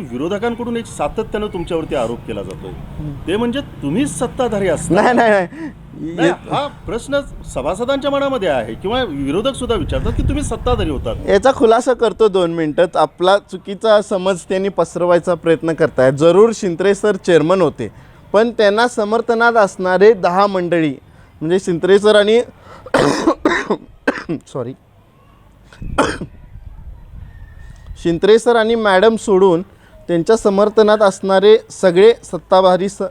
विरोधकांकडून एक सातत्यानं तुमच्यावरती आरोप केला जातोय. ते म्हणजे तुम्हीच सत्ताधारी असता. नाही नाही नाही. नाही, हा प्रश्न सभासदांच्या मनामध्ये आहे किंवा विरोधक सुद्धा विचारतात की तुम्ही सत्ताधारी होतात. याचा खुलासा करतो दोन मिनिटात आपला चुकीचा समज त्यांनी पसरवायचा प्रयत्न करतायत जरूर शिंत्रे सर चेअरमन होते. पण त्यांना समर्थनात असणारे दहा मंडळी म्हणजे शिंत्रे सर आणि सॉरी शिंत्रे सर आणि मॅडम सोडून त्यांच्या समर्थनात असणारे सगळे सत्ताधारी स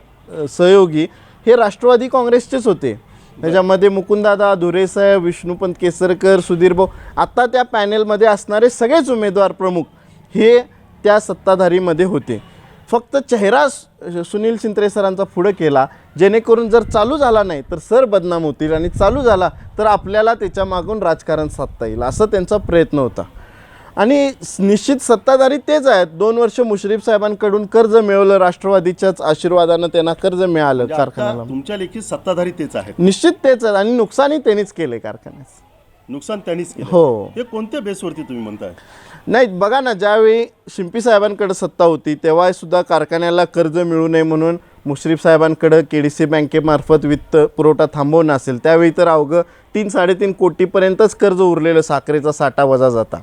सहयोगी हे राष्ट्रवादी काँग्रेसचेच होते. त्याच्यामध्ये मुकुंददादा धुरेसाहेब विष्णुपंत केसरकर सुधीरभाऊ आत्ता त्या पॅनेलमध्ये असणारे सगळेच उमेदवार प्रमुख हे त्या सत्ताधारीमध्ये होते. फक्त चेहरा सुनील शिंत्रे सरांचा पुढं केला जेणेकरून जर चालू झाला नाही तर सर बदनाम होतील आणि चालू झाला तर आपल्याला त्याच्या मागून राजकारण साधता येईल असं त्यांचा प्रयत्न होता. आणि निश्चित सत्ताधारी तेच आहेत. दोन वर्ष मुश्रीफ साहेबांकडून कर्ज मिळवलं राष्ट्रवादीच्याच आशीर्वादानं त्यांना कर्ज मिळालं म्हणजे आता कारखान्याला. तुमच्या लेखी सत्ताधारी तेच आहेत. निश्चित तेच आहेत आणि नुकसानही त्यांनीच केले कारखान्याचं नुकसान त्यांनीच केलं. हो. हे कोणत्या बेसवरती तुम्ही म्हणताय? नाही बघा ना ज्यावेळी शिंपी साहेबांकडे सत्ता होती तेव्हा सुद्धा कारखान्याला कर्ज मिळू नये म्हणून मुश्रीफ साहेबांकडं के डी सी बँकेमार्फत वित्त पुरवठा थांबवणं असेल त्यावेळी तर अवघं तीन साडेतीन कोटीपर्यंतच कर्ज उरलेलं साखरेचा साठा वजा जाता.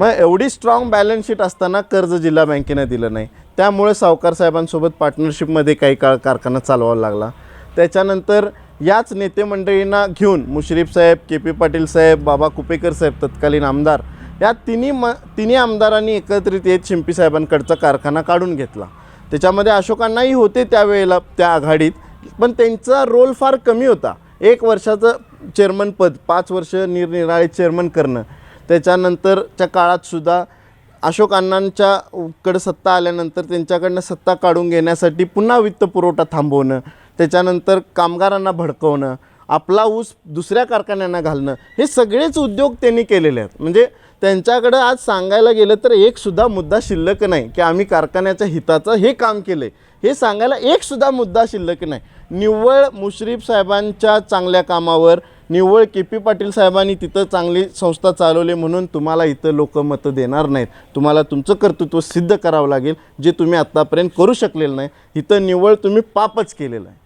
मग एवढी स्ट्रॉंग बॅलन्स शीट असताना कर्ज जिल्हा बँकेनं दिलं नाही. त्यामुळे सावकार साहेबांसोबत पार्टनरशिपमध्ये काही काळ कारखाना चालवावा लागला. त्याच्यानंतर याच नेते मंडळींना घेऊन मुश्रीफ साहेब के पी पाटील साहेब बाबा कुपेकर साहेब तत्कालीन आमदार या तिन्ही म तिन्ही आमदारांनी एकत्रित येत शिंपी साहेबांकडचा कारखाना काढून घेतला. त्याच्यामध्ये अशोकांनाही होते त्यावेळेला त्या आघाडीत पण त्यांचा रोल फार कमी होता. एक वर्षाचं चेअरमन पद पाच वर्ष निरनिराळे चेअरमन करणं. त्याच्यानंतरच्या काळातसुद्धा अशोक अण्णांच्याकडं सत्ता आल्यानंतर त्यांच्याकडनं सत्ता काढून घेण्यासाठी पुन्हा वित्त पुरवठा थांबवणं त्याच्यानंतर कामगारांना भडकवणं आपला ऊस दुसऱ्या कारखान्यांना घालणं हे सगळेच उद्योग त्यांनी केलेले आहेत. म्हणजे त्यांच्याकडं आज सांगायला गेलं तर एकसुद्धा मुद्दा शिल्लक नाही की आम्ही कारखान्याच्या हिताचं हे काम केलं आहे हे सांगायला एकसुद्धा मुद्दा शिल्लक नाही. निव्वळ मुश्रीफ साहेबांच्या चांगल्या कामावर निव्वळ के पी पाटील साहेबांनी तिथं चांगली संस्था चालवली म्हणून तुम्हाला इथं लोक मतं देणार नाहीत. तुम्हाला तुमचं कर्तृत्व सिद्ध करावं लागेल जे तुम्ही आत्तापर्यंत करू शकलेलं नाही. इथं निव्वळ तुम्ही पापच केलेलं आहे.